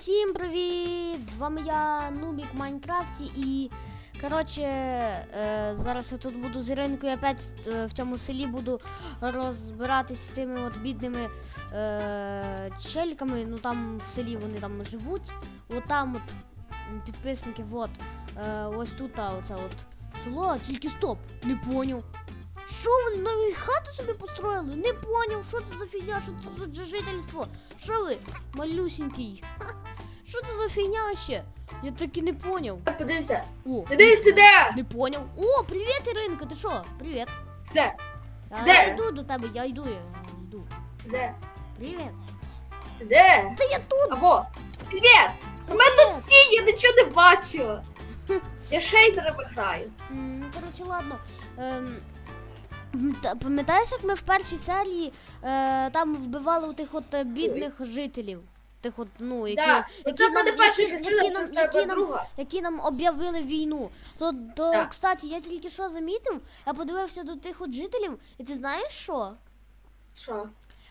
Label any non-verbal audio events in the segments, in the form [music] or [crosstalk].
Всім привіт! З вами я Нубік Майнкрафті і коротше е, зараз я тут буду з Іринкою опять е, в цьому селі буду розбиратись з цими от бідними е, чельками. Ну там в селі вони там живуть. От там от підписники, от е, ось тут оце от село, тільки стоп, не поняв. Що вони нові хати собі построїли? Не поняв, що це за фігня, що це за жительство? Що ви, малюсінький? [laughs] Що це за фігня ще? Я так і не поняв. Подивися. О, Ти дивись, ти де? не поняв. О, привіт, Іринка, ти що? Привіт. Ти Де? Я, Де? я йду до тебе, я йду, я йду. Ти Де? Привіт. Ти де? Та я тут. Або. Привіт! У мене тут всі, я нічого не бачу. [laughs] Я шейдерами граю. М, Ну, коротше, ладно. Ем, та- пам'ятаєш, як ми в першій серії е, там вбивали у тих от е, бідних жителів? Тих от, ну, які, Да. які, нам, буде перша які, частина, які, це нам, в які, нам, друга. які нам об'явили війну. То, то Так. кстати, я тільки що замітив, я подивився до тих от жителів, і ти знаєш що? Що?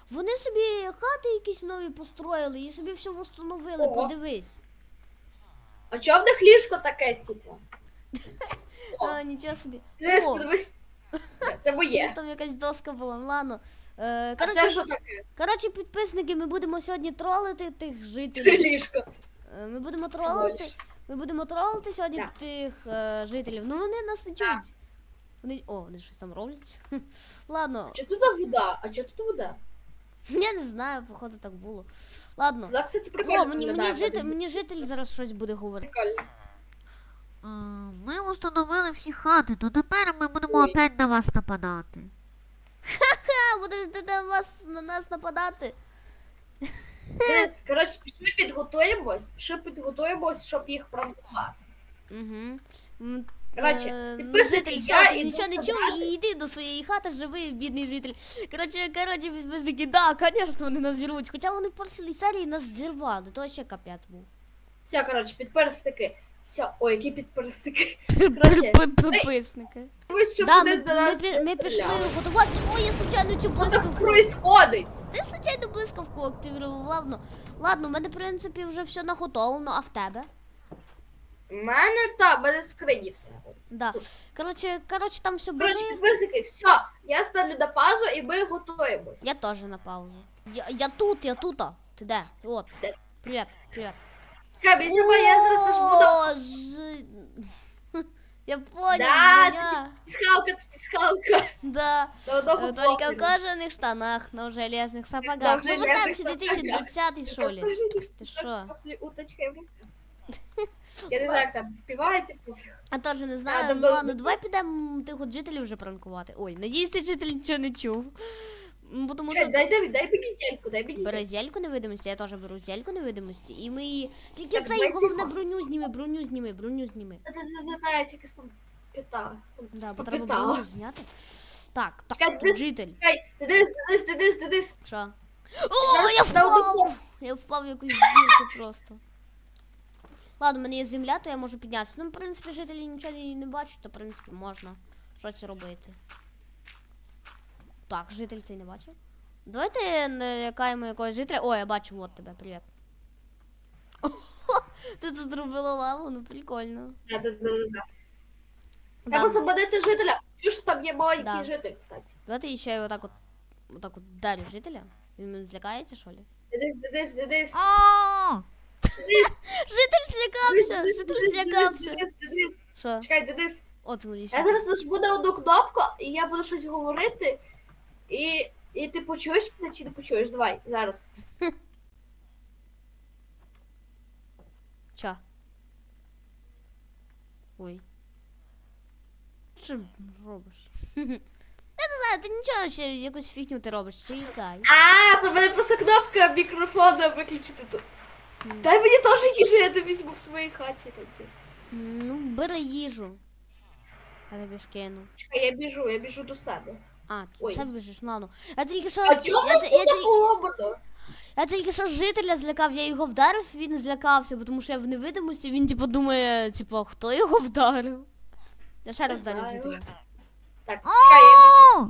Вони собі хати якісь нові построїли і собі все встановили, Ого. подивись. А чого в них ліжко таке, типу? [laughs] О. А, нічого собі. Дивись, О. Це моє. Там якась доска була. Ладно. Е, А це коротше, що таке? коротше, підписники, ми будемо сьогодні тролити тих жителів. Ліжко. Е, Ми будемо тролити. Ми будемо тролити сьогодні Так. тих е, жителів. Ну вони нас не Так. чують. Вони. О, вони щось там роблять. [laughs] Ладно, Чи тут вода? А чого тут вода? я не знаю, походу так було. Ладно. Вода, кстати, прикольно О, мені, мені, виглядає, житель, мені житель зараз щось буде говорити. Прикольно. Ми установили всі хати, то тепер ми будемо опять на вас нападати. Ха, будеш ти на вас на нас нападати? Дивись, коротше, пішли підготуємось, пішли підготуємось, щоб їх пранкувати. Угу. М, Коротше, е, підписуйтесь, житель, я все, ти нічого не чув і йди до своєї хати, живи, бідний житель. Коротше, коротше, підписники, да, звісно, вони нас зірвуть. Хоча вони в першій серії нас зірвали, то ще капець був. Все, коротше, підперстики. Все, ой, які Підписники. Да, вони ми, до нас пі- ми пішли стріляли. готуватися. Ой, я случайно цю Що так блискавку. происходить? Ти случайно блискавку активував. Ладно, ладно, у мене, в принципі, вже все наготовлено, а в тебе? У мене та, в мене скрині все. Да. Коротше, коротше, там все бери. Коротше, підписники, все, я ставлю на паузу і ми готуємось. Я теж на паузу. Я, я тут, я тут. Ти де? От. Де? Привіт, привіт. Чекай, мені треба, я зараз теж буду. О, ж- [laughs] Я понял, Да, меня. Пісхалка, це пісхалка. Да. Да, да, Э, Только в хлопці. кожаных штанах, но в железных Да, сапогах. в Мы железных вертаемся сапогах. 2020 что ли? Ти що? Після уточки. Я [laughs] не знаю, як там співається, пофіг. А теж не Да, знаю. да, Ну да, ладно, да. давай підемо тих от жителів вже пранкувати. Ой, надіюсь, цей житель нічого не чув. Бо Тому Чекай, що дай, дай, дай мені зельку, дай мені бере зельку. зельку невидимості, я теж беру зельку невидимості. І ми її. Тільки Так, цей давай головне тихо. броню зніми, броню зніми, броню зніми. Та-та-та-та, я тільки спопитала. Да, бо треба Спопитала. броню зняти. Так, так, тут ти- житель. Чекай, дидис, дидис, дидис, дидис. Що? О, Зараз я впав! допомогу. Я впав в якусь дірку просто. Ладно, в мене є земля, то я можу піднятися. Ну, в принципі, жителі нічого не, не бачать, то в принципі можна щось робити. Так, житель цей не бачив. Давайте налякаємо якогось жителя. О, я бачу, от тебе, привіт. [laughs] Ти тут зробила лаву, ну прикольно. Да-да-да-да. Да. Треба освободити жителя. Чуєш, що там є маленький Да. житель, кстати. Давайте ще отак от, отак от дарю жителя. Він мене злякається, що ли? [laughs] Житель злякався! Житель злякався! Що? Чекай, дидис. От. Я зараз нажму на одну кнопку, і я буду щось говорити. І, і ти почуєш мене чи не почуєш? Давай, зараз. Чо? Ой. Що робиш? Я не знаю, ти нічого ще якусь фігню ти робиш, чекай. А, то в мене просто кнопка мікрофона виключити тут. Дай мені теж їжу, я не візьму в своїй хаті тоді. Ну, бери їжу. Я тобі скину. Чекай, я біжу, я біжу до себе. А, Ой. сам біжиш, ну ладно. Я тільки що. А чому я, я, я, тут я тільки що жителя злякав, я його вдарив, він злякався, бо тому що я в невидимості, він типу думає, типу, хто його вдарив? Я ще раз вдарив жителя. Так, я...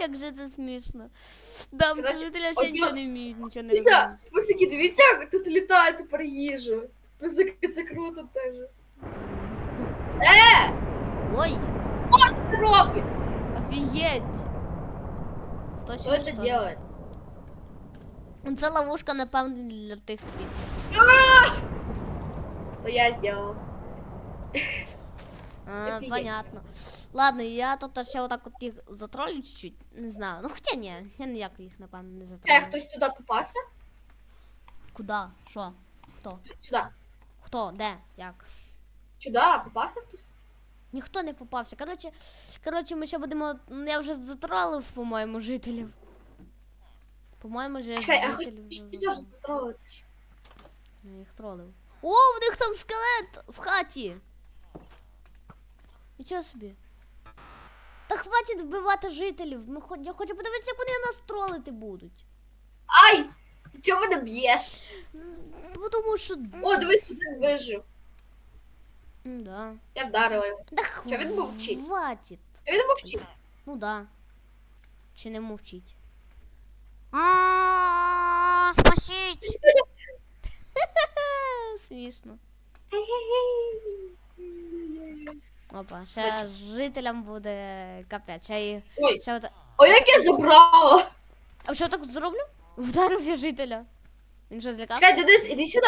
[laughs] Як же це смішно. Да, ці Коротше, жителі ще нічого не вміють, нічого не розуміють. пусики, дивіться, тут літає тепер їжа. Пусики, це круто теж. Е, Ой, що це робить? офігеть. Хтось Що це делает? Це ловушка, напевно, для тих бідних. То я сделал. А, понятно. Ладно, я тут ще отак от їх затролю чуть-чуть. Не знаю. Ну хоча ні, я ніяк їх, напевно, не Е, затролю. хтось туди попався? Куда? Що? Хто? Сюди. Хто? Де? Як? Сюди, попався хтось? Ніхто не попався. Коротше, коротше, ми ще будемо. ну, Я вже затролив, по-моєму, жителів. По-моєму, вже жителів застроїти. Я їх тролив. О, в них там скелет в хаті. Нічого собі. Та хватить вбивати жителів. Ми хоч... Я хочу подивитися, як вони нас тролити будуть. Ай! Ти чого мене б'єш? Бо Тому що. О, дивись, один вижив. Да. Я вдарила його. Да Що він мовчить? хватить. А він мовчить. Ну да. Чи не мовчить? А, Спасіть! [laughs] Смішно. Опа, ще жителям буде капець. Ще і. Ой, Ще от... ой, як я забрала. А що так зроблю? Вдарив я жителя. Він що злякався? Чекай, Денис, іди сюди.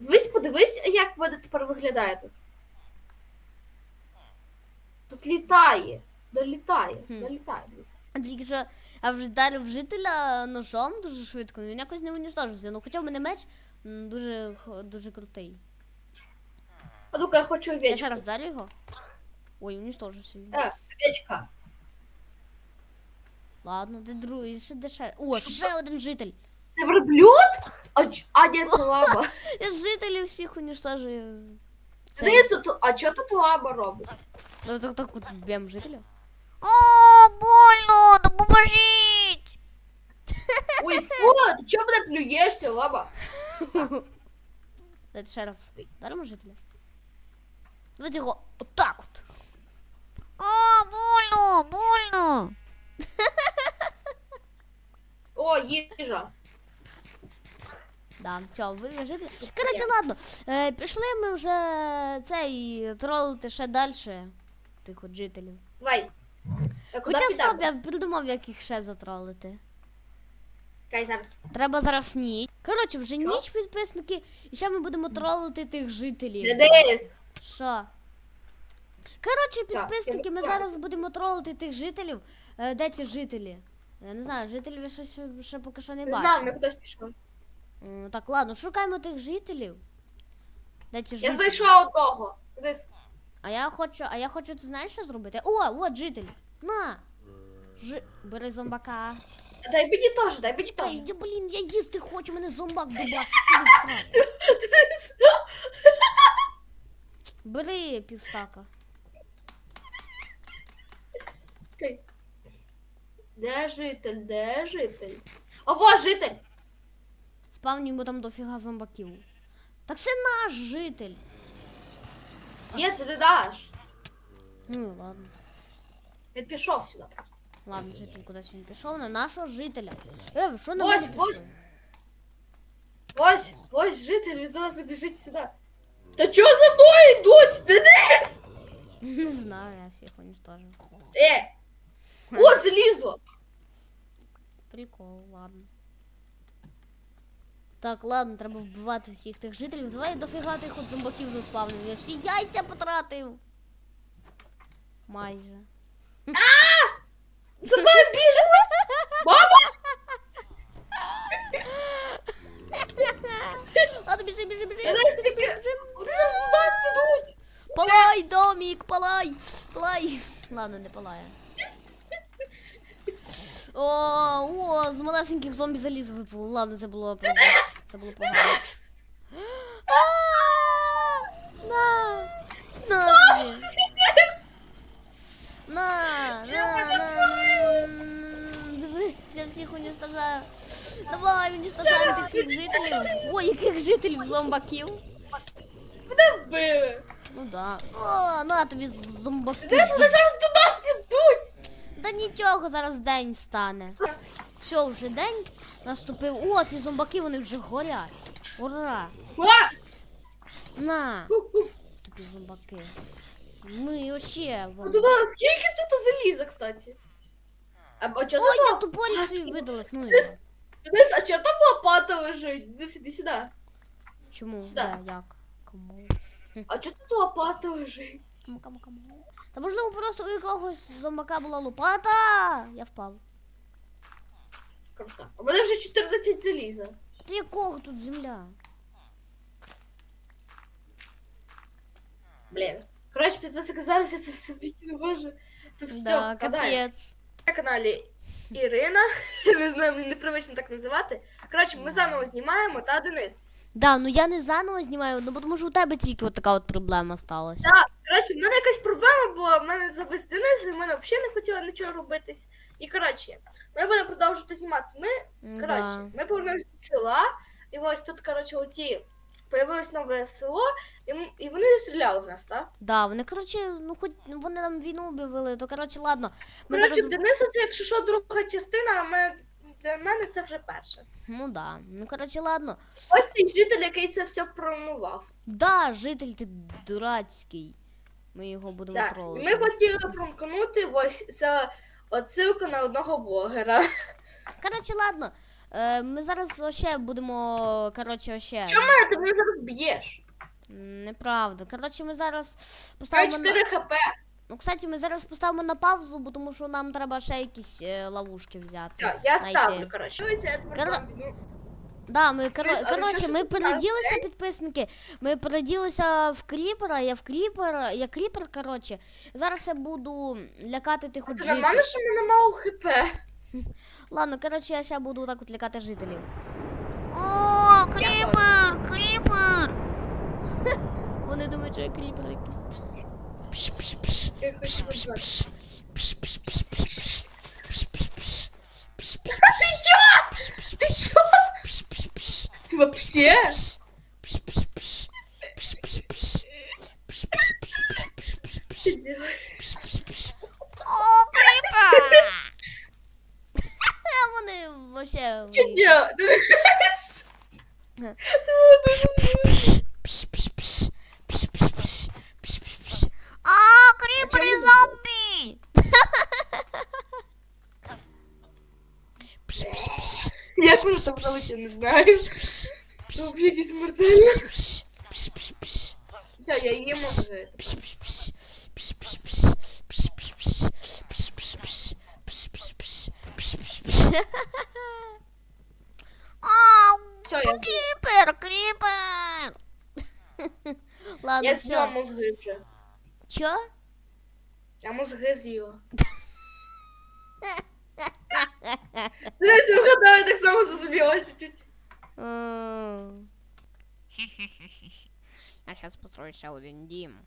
Дивись, подивись, як мене тепер виглядає тут. Тут літає. Долітає. Хм. Долітає. А Тільки що я вже вдарив жителя ножом дуже швидко, він якось не унічтожився. Ну хоча в мене меч дуже, дуже крутий. А ну-ка, я хочу Я ще овечку. раз вдарю його. Ой, унічтожився він. Е, овечка. Ладно, де другий, ще де ще. О, ще один житель. Це верблюд? А, а ні, це лаба. [laughs] Я жителів всіх унічтожую. Це... Денис, а що тут лаба робить? Ну так так от б'ємо жителя. О, больно! Допоможіть! [laughs] Ой, фу, ти чого мене плюєшся, лаба? [laughs] Давайте ще раз. Даримо жителя. Давайте його отак от. О, больно! Больно! [laughs] О, їжа. Да, все, ви жителі. Коротше, ладно. Е, пішли ми вже цей тролити ще далі. Тих от жителів. Давай. Хоча стоп, я придумав, як їх ще затролити. Чекай, зараз. Треба зараз ніч. Коротше, вже ніч підписники, і ще ми будемо тролити тих жителів. Денис. Що? Коротше, підписники, ми зараз будемо тролити тих жителів. Е, Де ті жителі? Я не знаю, жителів я щось ще поки що не Не знаю, бачу. ми кудись пішли. М, Так, ладно, шукаємо тих жителів. Де ті Я жителі? знайшла одного. Денис. А я хочу, а я хочу, ти знаєш, що зробити? О, от житель. На! Жи... Бери зомбака. Дай мені теж, дай мені Чекай, теж. я, блін, я їсти хочу, мене зомбак дубас. [laughs] Бери півстака. Чекай. Де житель? Де житель? О, во, житель! Спавнюємо там дофіга зомбаків. Так це наш житель. Ні, це не наш. Ну і ладно. Він пішов сюди просто. Ладно, житель кудись він пішов на нашого жителя. Е, ви що на Ось, мене ось. пішли? Ось, ось житель, він зразу біжить сюди. Та чого за мною йдуть? Денис! [laughs] Не знаю, я всіх уничтожив. Е! О, залізо! Прикол, ладно. Так, ладно, треба вбивати всіх тих жителів. Давай дофіга тих от зомбаків заспавнив. Я всі яйця потратив. Майже. За мною біжить! Мама! Ладно, біжи, біжи, біжи. Я навіть тільки... Вони зараз до нас підуть! Палай, домик, палай! Палай! Ладно, не палає. О, о, з малесеньких зомбі залізо випало. Ладно, це було погано. Це було погано. А, На! На! тобі. На! [laughs] На! На! Дивись, я всіх уничтожаю. Давай, уничтожаємо тих всіх жителів. Ой, яких жителів зомбаків? Мене вбили! Ну да. О, на тобі зомбаки. Де ж вони зараз нічого, зараз день стане. Все, вже день наступив. О, ці зомбаки вони вже горять. Ура! А! На, тобі зомбаки. Ми вообще А вам. тут, а, скільки тут заліза, кстати? А, а чого Ой, я тупорик свій видалив. Ну його. Денис, а чого там лопата лежить? Іди сюди, сюди. Чому? Сюда. Де, як? Кому? А чого тут лопата лежить? Кому, кому, кому? Та можливо просто у якогось зомбака була лопата. Я впав. Круто. У мене вже 14 заліза. Ти якого тут земля? Блін. Коротше, підписики, зараз я це все викину, боже. То все, да, капець. На каналі Ірина. Не знаю, мені непривично так називати. Коротше, ми заново знімаємо, та Денис. Да, ну я не заново знімаю, ну тому що у тебе тільки от така от проблема сталася. Так, коротше, в мене якась проблема була, в мене завис Денис, і в мене взагали не хотіло нічого робитись. І коротше, ми будемо продовжувати знімати. Ми, коротше, Да. ми повернулися до села, і ось тут, коротше, оті появилось нове село, і, м- і вони стріляли в нас, так? Да, вони, коротше, ну хоч вони нам війну об'явили, то коротше, ладно. Ми Коротше, зараз... Дениса це, якщо що, друга частина, а ми, для мене це вже перша. Ну да. Ну коротше, ладно. Ось цей житель, який це все пронував. Да, житель ти дурацький. Ми його будемо і тролити. ми хотіли промкнути ось це отсилка на одного блогера. Коротше, ладно. Е, ми зараз ще будемо. Коротше, ще. Чому ти мене зараз б'єш? Неправда. Коротше, ми зараз поставимо на. 4 хп. Ну, кстати, ми зараз поставимо на паузу, бо тому що нам треба ще якісь е, ловушки взяти. Все, я знайти. ставлю, коротше. Дивися, Да, ми коро... А коротше, ми переділися, підписники. Ми переділися в кріпера, я в кріпера, я кріпер, коротше. Зараз я буду лякати тих от жителів. нормально, що мене мало хп. Ладно, коротше, я ще буду так от лякати жителів. О, кріпер, кріпер. [laughs] Вони думають, що я кріпер якийсь. Ти вообще? Пш-пш-пш. Пш-пш-пш. Пш-пш-пш. Що ти делаєш? Пш-пш-пш. О, кріпер. А [laughs] вони вообще... Що ви- делаєш? Пш-пш-пш. Пш-пш-пш. Пш-пш-пш. А, кріпер і. Пш-пш-пш. Як воно там залетіло, не знаю. Пш-пш. Це взагалі якісь мордельні. Пш-пш. Пш-пш-пш. Все, я їм вже. Пш-пш-пш. Пш-пш-пш. Пш-пш-пш. Пш-пш-пш. Пш-пш-пш. Пш-пш-пш. А, Все, я, кріпер, кріпер. Ладно, я з'їла все. мозги вже. Чо? Я мозги з'їла. Дивись, вигадаю, так само зазубіла чуть-чуть. М. Я сейчас построю ще один дім.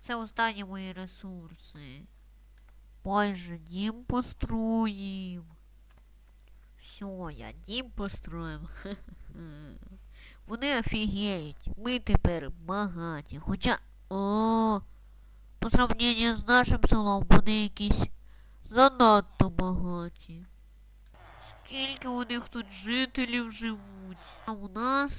Це останні мої ресурси. Майже дім построїв. Все, я дім построїв. [laughs] Вони офігеють. Ми тепер багаті. Хоча. О, по сравненню з нашим селом вони якісь занадто багаті. Скільки у них тут жителів живуть? А у нас.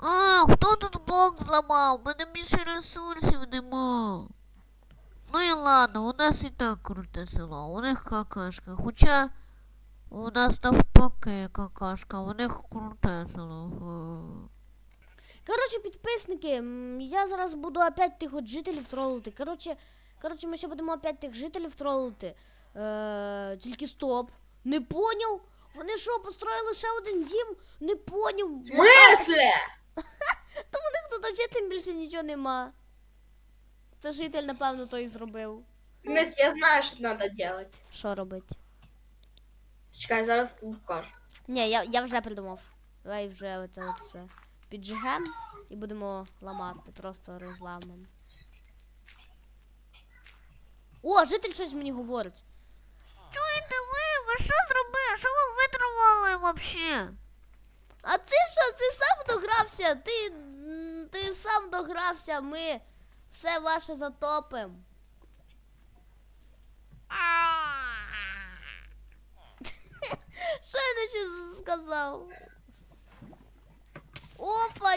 А, хто тут блок зламав? У мене більше ресурсів нема. Ну і ладно, у нас і так круте село, у них какашка. Хоча у нас навпаки какашка, у них круте село. Га. Коротше, підписники, я зараз буду опять тих от жителів тролити. Коротше, коротше, ми ще будемо опять тих жителів тролити. Е, тільки стоп. Не поняв? Вони що, построїли ще один дім? Не поняв. Мисле! [laughs] Та у них тут житель більше нічого нема. Це житель, напевно, той і зробив. Мис, я знаю, що треба робити. Що робити? Чекай, зараз покажу. Ні, я, я вже придумав. Давай вже оце оце. Піджигем і будемо ламати, просто розламаємо. О, житель щось мені говорить. Чуєте ви? Ви що зробили? Що ви витримали вообще? А ти що, ти сам догрався? Ти, ти сам догрався, ми все ваше затопим. Що я наче сказав?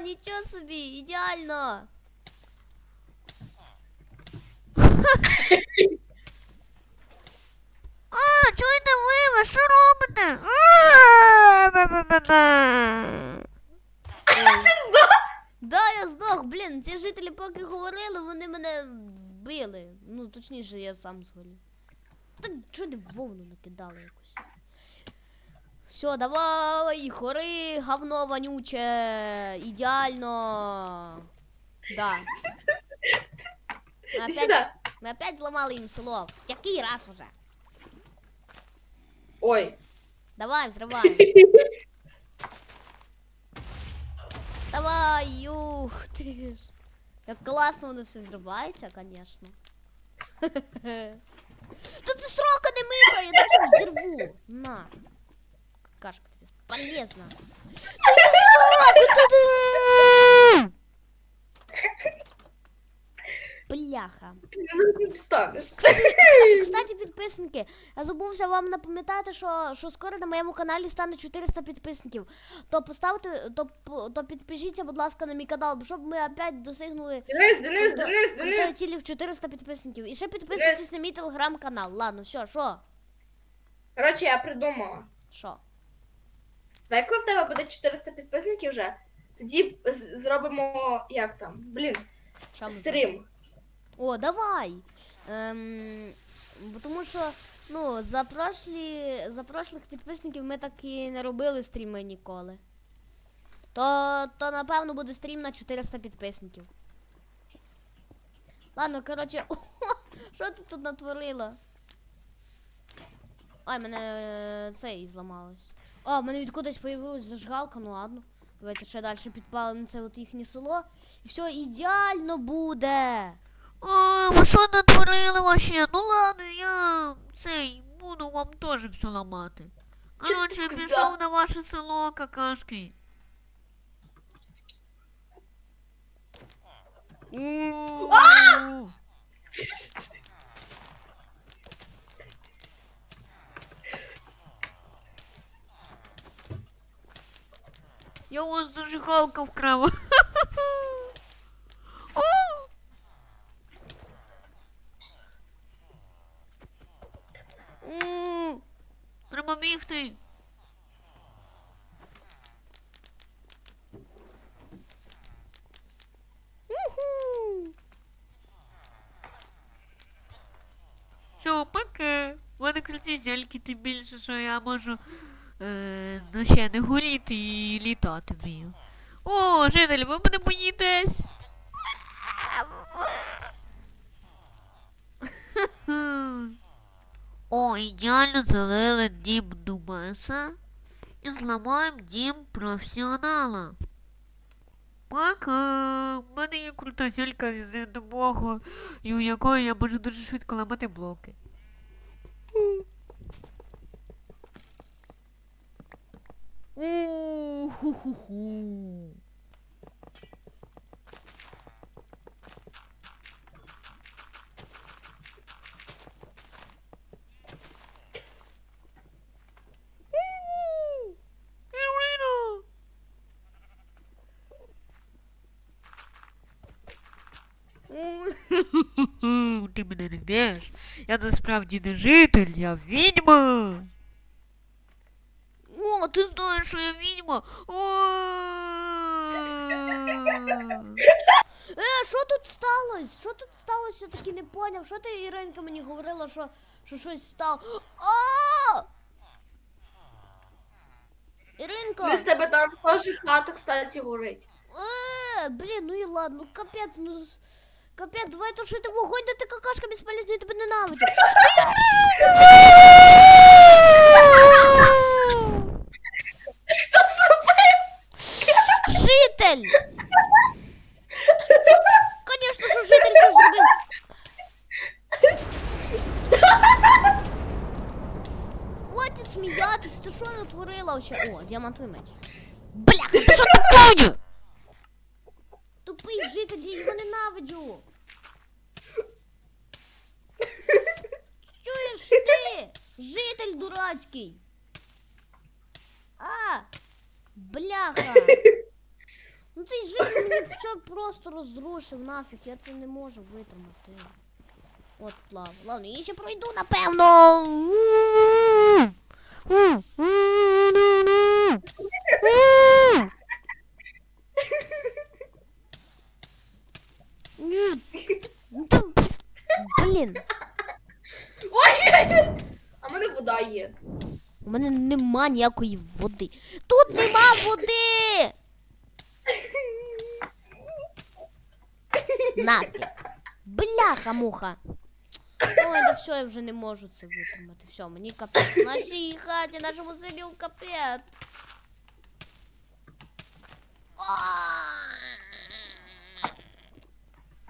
Нічого собі, ідеально. [laughs] А, чуєте ви, ви що робите? А, бе-бе-бе-бе. Да, я здох, блін, ці жителі поки говорили, вони мене вбили. Ну, точніше, я сам згорів. Та чого ти вовну накидали якусь? Все, давай, хори, говно вонюче, ідеально. Да. Іди опять, сюди. ми опять зламали їм село. В який раз уже? Ой. Давай, взриваємо. [laughs] Давай, ух ти ж. Як класно воно все взривається, звісно. Та [laughs] ти срока не мита, я тебе все взірву. На. Какашка ти- Бляха. Кстати, кстати, підписники, я забувся вам напам'ятати, що, що скоро на моєму каналі стане 400 підписників. То поставте, то, то підпишіться, будь ласка, на мій канал, щоб ми опять досягнули Денис, Денис, Денис, Денис. цілі в 400 підписників. І ще підписуйтесь на мій телеграм-канал. Ладно, все, що? Коротше, я придумала. Що? Давай, в тебе буде 400 підписників вже, тоді з- зробимо як там? Блін, Що ми стрім. О, давай. Ем, бо тому що, ну, за прошлі, за прошлих підписників ми так і не робили стріми ніколи. То, то напевно буде стрім на 400 підписників. Ладно, коротше, [laughs] що ти тут натворила? Ай, мене е, цей зламалось. О, в мене відкудись появилась зажигалка, ну ладно. Давайте ще далі підпалимо це от їхнє село. І все ідеально буде. А, ви що натворили вообще? Ну ладно, я цей буду вам теж все ламати. Короче, сказав? пішов на ваше село, какашки. У. Я у вас зажигалка вкрала. О! М, Треба бігти. уху. Все, пока. В мене круті зельки, тим більше, що я можу Е, ну ще не горіти і літати вмію. О, жителі, ви мене боїтесь. [laughs] О, ідеально залили дім Думеса і зламаємо дім професіонала. Пока! У мене є крута зелька з допомогою, і у якої я можу дуже швидко ламати блоки. У-ху-ху-ху. Ірина! М, Ти мене не вб'єш. Я насправді не житель, я відьма. О, ти знаєш, що я відьма. Е, що тут сталося? Що тут сталося? Я таки не поняв. Що ти, Іринка, мені говорила, що, що щось стало. А! Іринко! Ми з тебе там теж хата, кстати, горить. Е, блін, ну і ладно, ну капець, ну капець, давай тушити вогонь, да ти какашка безполезна, я тебе ненавиджу. Хто зробив? Житель! Конечно, що житель це зробив. Хватить сміятись, ти що натворила вообще? О, діамантовий меч. Бляха, ти що таке? Тупий житель, я його ненавиджу. Чуєш ти? Житель дурацький. А! Бляха! Ну цей житель мені все просто розрушив нафіг, я це не можу витримати. От слава. Ладно, я ще пройду, напевно. Блін, Ой! А в мене вода є. у мене нема ніякої води. Тут нема води! Нафіг. Бляха муха. Ой, да все, я вже не можу це витримати. Все, мені капець. Нашій хаті, нашому селі капець.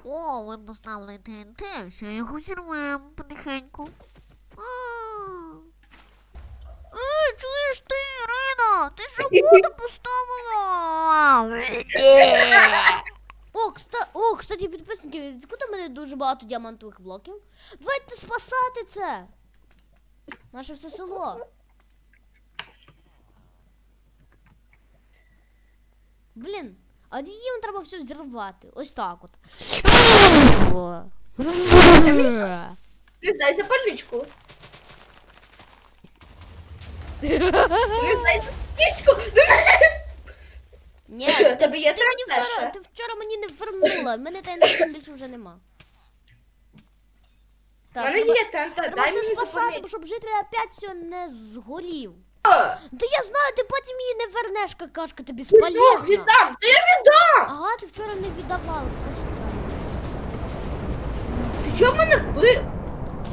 О, ви поставили ТНТ, ще його зірвемо потихеньку. Ей, чуєш ти, Ірина? Ти що [laughs] воду поставила? О, кста... О, кстати, підписники, відкуди в мене дуже багато діамантових блоків? Давайте спасати це! Наше все село. Блін, а їм треба все зірвати. Ось так от. Не здай запальничку. [laughs] Не здай запальничку. [laughs] Ні, У ти, тебе є ти мені вчора, ти вчора мені не вернула. Мене та більше вже нема. Так, мене треба, є тента, треба дай все мені спасати, бо щоб житель опять все не згорів. Да я знаю, ти потім її не вернеш, какашка, ти Ну, безполезна. віддам, то я віддам. Ага, ти вчора не віддавав. Ти чого мене вбив?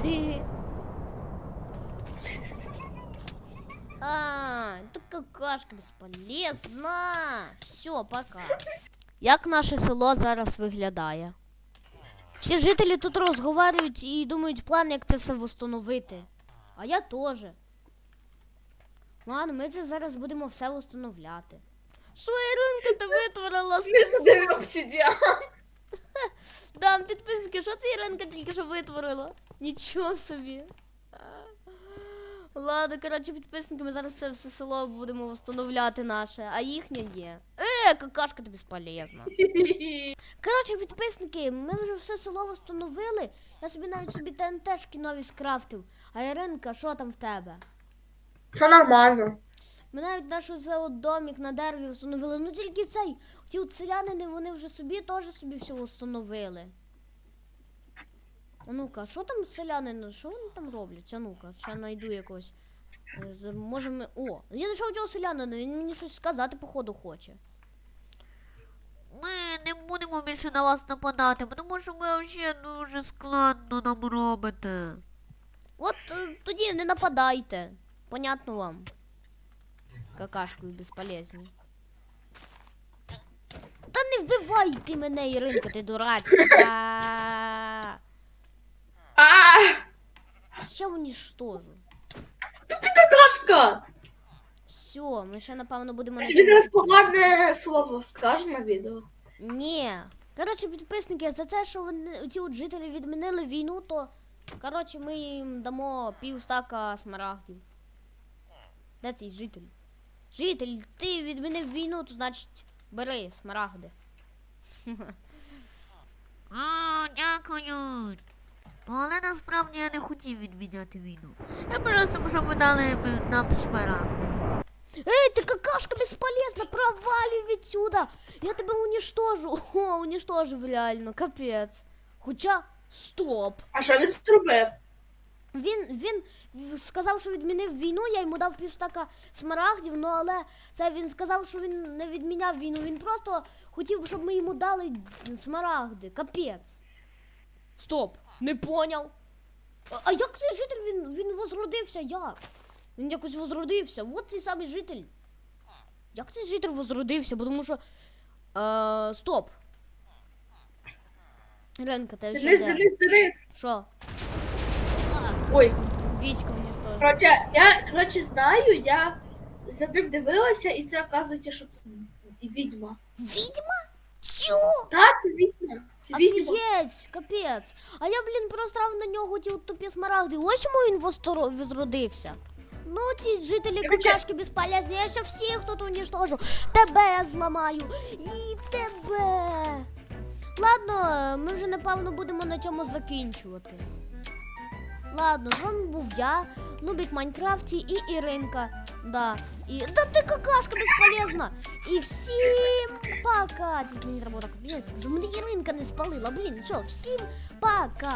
Ти. А, ти какашка безполезна. Все, пока. Як наше село зараз виглядає? Всі жителі тут розговорюють і думають план, як це все встановити. А я теж. Ладно, ми це зараз будемо все встановляти. Іринка ти витворила? Не сюди обсидіан. Дам підписки, що це Іринка тільки що витворила? Нічого собі. Ладно, коротше, підписники, ми зараз це все село будемо встановляти наше, а їхнє є. Е, какашка ти безполезна. [laughs] Коротше, підписники, ми вже все село встановили. Я собі навіть собі ТНТшки нові скрафтив. А Іринка, що там в тебе? Що нормально. Ми навіть наш оце от домик на дереві встановили. Ну тільки цей, ті от селянини, вони вже собі теж собі все встановили. А ну-ка, що там селянини, що вони там роблять? А ну-ка, ще знайду якось. Е, Може ми. О, я знайшов цього селянина, він мені щось сказати, походу, хоче. Ми не будемо більше на вас нападати, тому що ви взагалі дуже складно нам робите. От е, тоді не нападайте. Понятно вам. Какашкою безполезні. Та не вбивай ти мене, Іринка, ти дурацька. А, Ще уніштожу. тут ти какашка. Все, ми ще напевно будемо Я на тобі зараз погане слово скажу на відео. Ні. Коротше, підписники, за це, що вони ці от жителі відмінили війну, то коротше, ми їм дамо пів стака смарагдів. Де цей житель? Житель, ти відмінив війну, то значить бери смарагди. [laughs] А, дякую. Ну, Але насправді я не хотів відміняти війну. Я просто щоб ви дали нам смарагди. Ей, ти какашка безполезна, провалюй відсюда! Я тебе уничтожу. [laughs] О, уничтожив реально, капець. Хоча, стоп. А що він зробив? Він, він в- сказав, що відмінив війну, я йому дав півстака смарагдів, ну але це він сказав, що він не відміняв війну. Він просто хотів, щоб ми йому дали смарагди. Капець. Стоп, не поняв. А, а як цей житель він, він возродився? Як? Він якось возродився. От цей самий житель. Як цей житель возродився? Бо Тому що. Е, стоп. Ренка, ти вже Денис, де? Денис, Денис. Що? Ой, Вітька мені теж. коротше, я, коротше, знаю, я за ним дивилася, і це оказується, що це відьма. Відьма? Чо? Так, це відьма. Офігеть, капець. А я, блін, просрав на нього ті от тупі смарагди. Ось чому він восторо- відродився. Ну, ці жителі Я какашки безполезні, я ще всіх тут уничтожу. Тебе зламаю. І тебе. Ладно, ми вже напевно будемо на цьому закінчувати. Ладно, з вами був я, Нубик Майнкрафті і Іринка. Да. І... Да ти какашка безполезна! І всім пока! Мені треба так, блін, Іринка не спалила. Блін, що, всім пока!